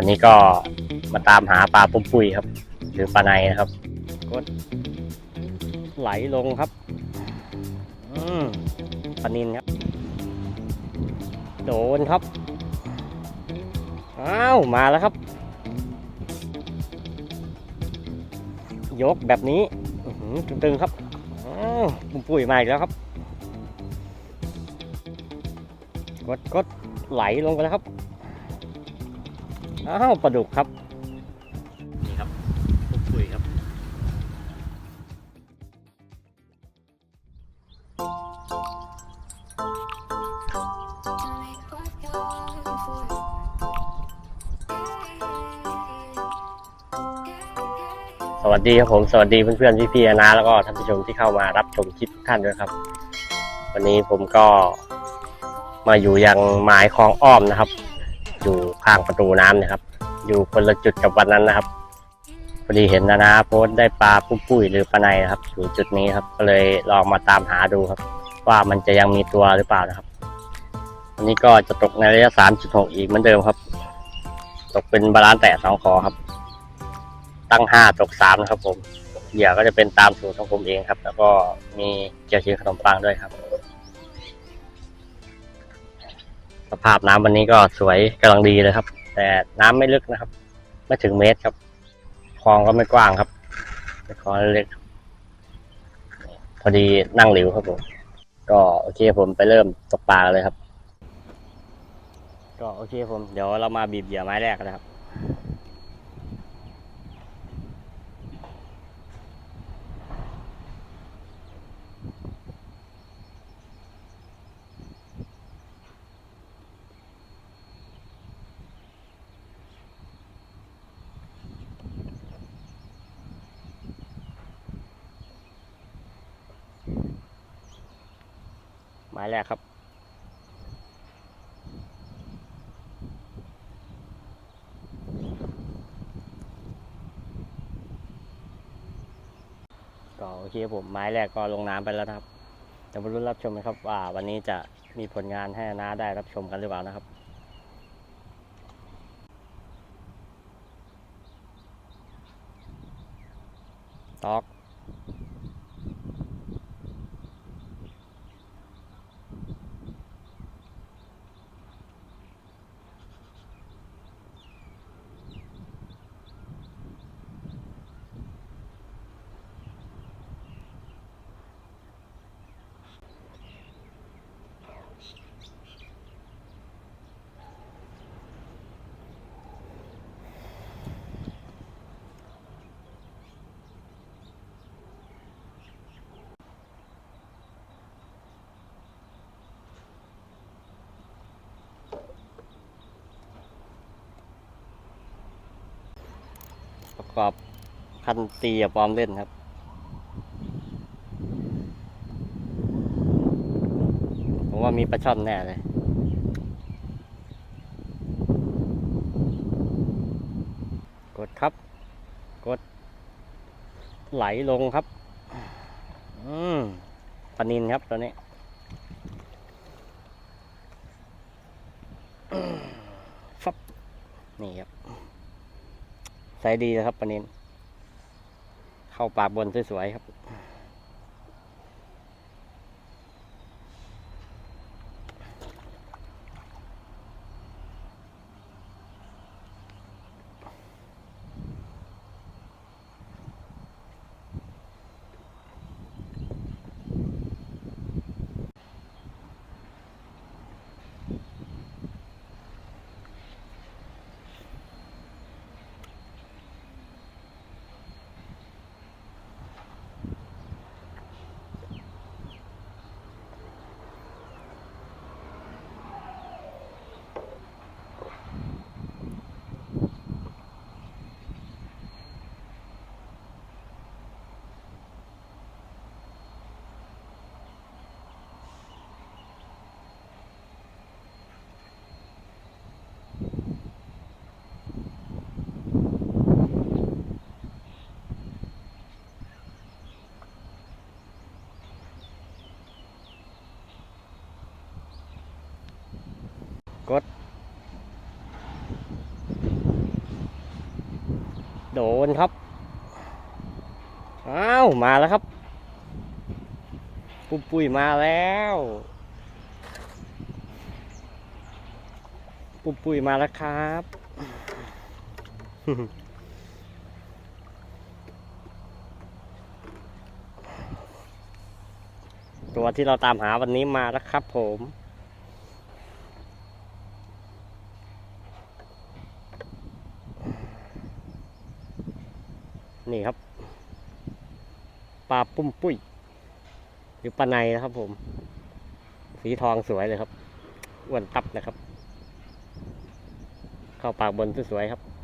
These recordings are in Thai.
วันนี้ก็มาตามหาปลาปุ้มปุยครับ หรือปลาในนะครับกดไหลลงครับอืมปลานินครับ โดนครับ อ้าว มาแล้วครับ ยกแบบนี้ตึงๆครับปุ้มปุยมาอีกแล้วครับ กดกดไหลลงไปแล้วครับ อ้าวปลาดุกครับ นี่ครับปุ้มปุยครับ สวัสดีครับผม สวัสดีเพื่อนๆพี่ๆนะแล้วก็ท่านผู้ชมที่เข้ามารับชมคลิปทุกท่านด้วยครับ วันนี้ผมก็มาอยู่ยังหมายคลองอ้อมนะครับ อยู่ข้างประตูน้ำนะครับ อยู่คนละจุดกับวันนั้นนะครับพอดีเห็นนะนะโพสต์ได้ปลาปุ้ปุ้ยหรือปลาในนะครับ อยู่จุดนี้ครับ ก็เลยลองมาตามหาดูครับ ว่ามันจะยังมีตัวหรือเปล่านะครับวันนี้ก็จะตกในระยะ 3.6 อีกเหมือนเดิมครับ ตกเป็นบาลานซ์แตะสองคอครับ ตั้งห้าตกสามนะครับผมเหยื่อก็จะเป็นตามสูตรของผมเองครับ แล้วก็มีเจียวชีขนมปังด้วยครับ สภาพน้ำวันนี้ก็สวยกำลังดีเลยครับ แต่น้ำไม่ลึกนะครับ ไม่ถึงเมตรครับ คลองก็ไม่กว้างครับคลองเล็กพอดีนั่งหลิวครับผม ก็โอเคผมไปเริ่มตกปลาเลยครับ ก็โอเคผม เดี๋ยวเรามาบีบเหยื่อไม้แรกนะครับ มายแรกครับ ก็โอเคครับผมไม้แรกก็ลงน้ำไปแล้วนะครับเดี๋ยวมารุ้นรับชมนะครับว่าวันนี้จะมีผลงานให้น้าได้รับชมกันหรือเปล่านะครับ กอบคันตีกับปลอมเล่นครับ ผมว่ามีปลาช่อนแน่เลยกดครับ กด ไหลลงครับ อืมปนินครับตัวนี้ฟับนี่ครับ ใส่ดีนะครับปลานินเข้าปากบนสวยๆครับ กด โดนครับ อ้าว มาแล้วครับ ปุ้ยปุ้ยมาแล้ว ปุ้ยปุ้ยมาแล้วครับตัวที่เราตามหาวันนี้มาแล้วครับผม นี่ครับปลาปุ้มปุ้ยหรือปลาในนะครับผม สีทองสวยเลยครับอ้วนตับนะครับ เข้าปากบนสวยๆครับ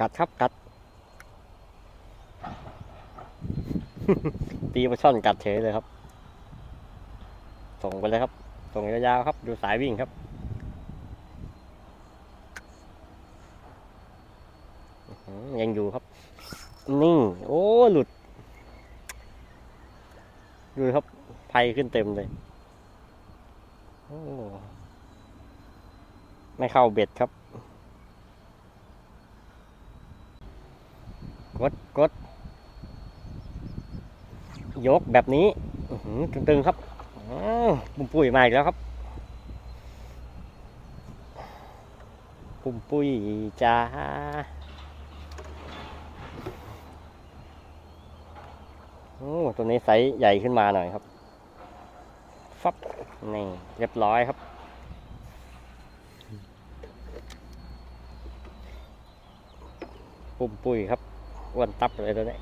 กัดครับกัด ตีปลาช่อนกัดเฉยเลยครับ ส่งไปเลยครับ ส่งยาวๆครับ ดูสายวิ่งครับยังอยู่ครับ นี่ โอ้ หลุด ดูครับไฟขึ้นเต็มเลยโอ้ไม่เข้าเบ็ดครับ ดกดยกแบบนี้ตึงๆครับปุ่มปุ้ยมาอีกแล้วครับ ปุ่มปุ้ยจ้าโอ้ตัวนี้ไซส์ใหญ่ขึ้นมาหน่อยครับฟับนี่เรียบร้อยครับ ปุ่มปุ้ยครับ อ้วนตับเลยตัวนี้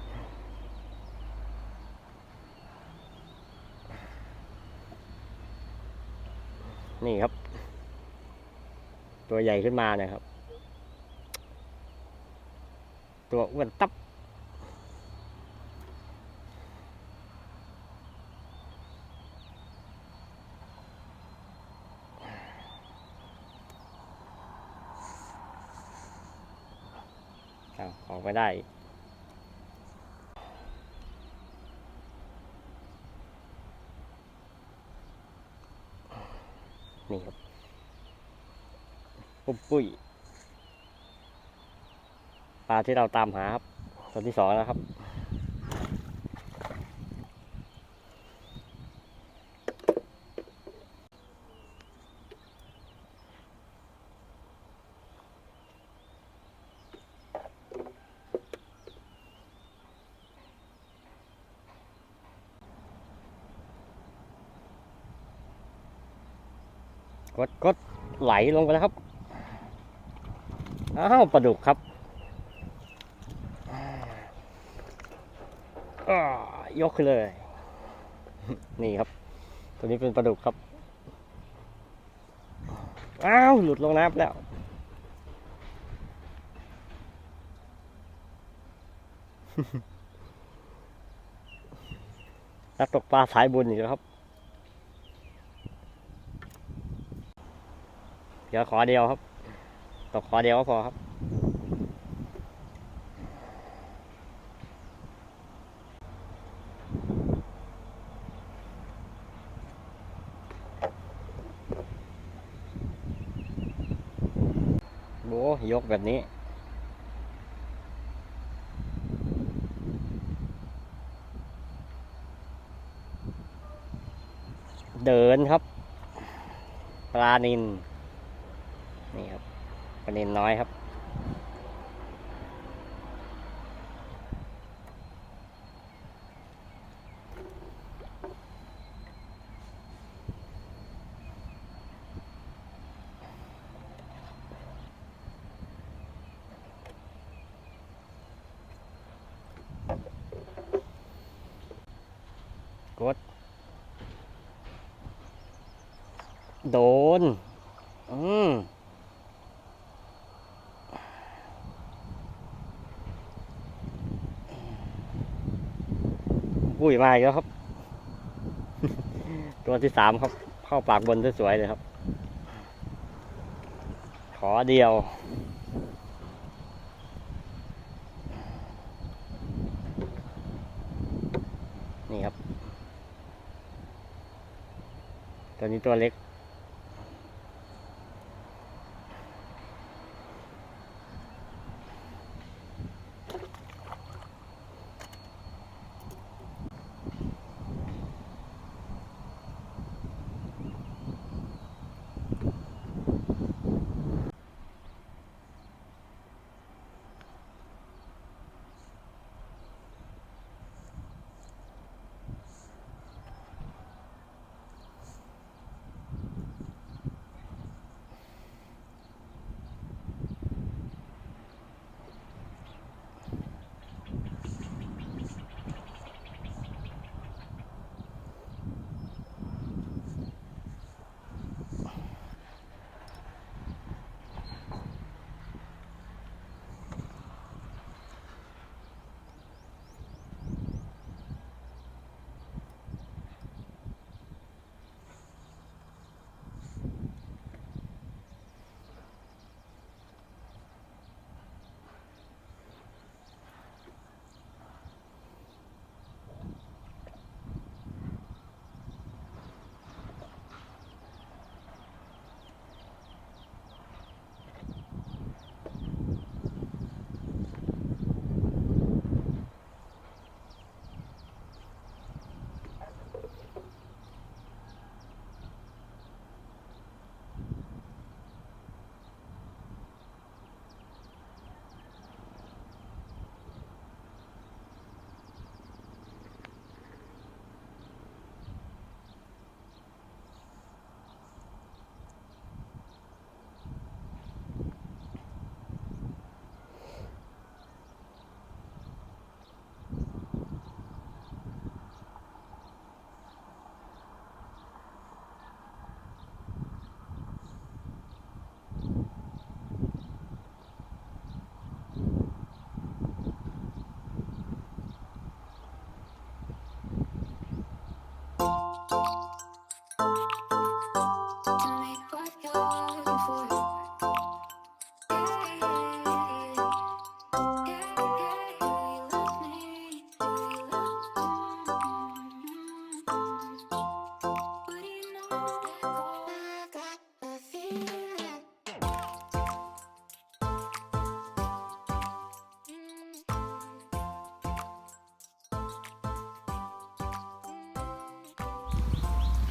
นี่ครับ ตัวใหญ่ขึ้นมาเนะครับ ตัวอ้วนตับ ออกไปได้ นี่ครับ ปุ้มปุ้ยปลาที่เราตามหาครับตัวที่สองแล้วครับ กดกดไหลลงไปแล้วครับ อ้าวปลาดุกครับอยกขึ้นเลย นี่ครับ ตัวนี้เป็นปลาดุกครับ อ้าว หลุดลงน้ำแล้ว นักตกปลาสายบุญอีกแล้วครับ เดี๋ยวขอเดียวครับ ตกขอเดียวก็พอครับโอ้ยกแบบนี้เดินครับ ปลานิน ปลานินน้อยครับ กด โดน อืม กุ้ยมาอีกแล้วครับ ตัวที่สามครับ เข้าปากบนสวยๆเลยครับ ขอเดียว นี่ครับ ตัวนี้ตัวเล็ก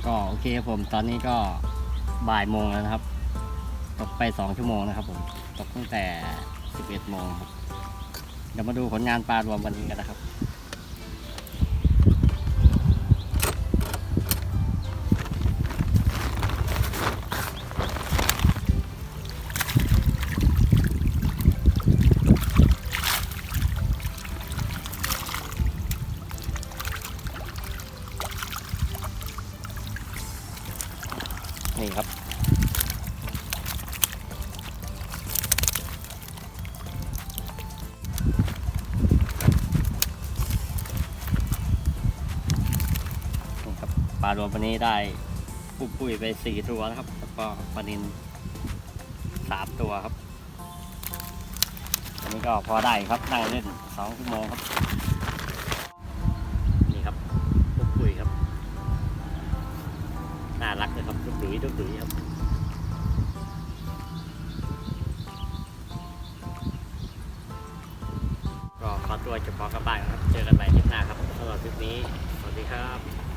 ก็โอเคครับผมตอนนี้ก็บ่ายโมงแล้วนะครับ ตกไปสองชั่วโมงนะครับผมตกตั้งแต่สิบเอ็ดโมงครับเดี๋ยวมาดูผลงานปลารวมวันนี้กันนะครับ นี่ครับ นี่ครับปลารวมวันนี้ได้ปุ้มปุ้ยไปสี่ตัวนะครับ แล้วก็ปลานินสามตัวครับอันนี้ก็พอได้ครับนั่งเล่นสองชั่วโมงครับ ยดุกดุยครับก็ขอตัวจะพอกลับบ้านครับ เจอกันใหม่คลิปหน้าครับสำหรับคลิปนี้ สวัสดีครับ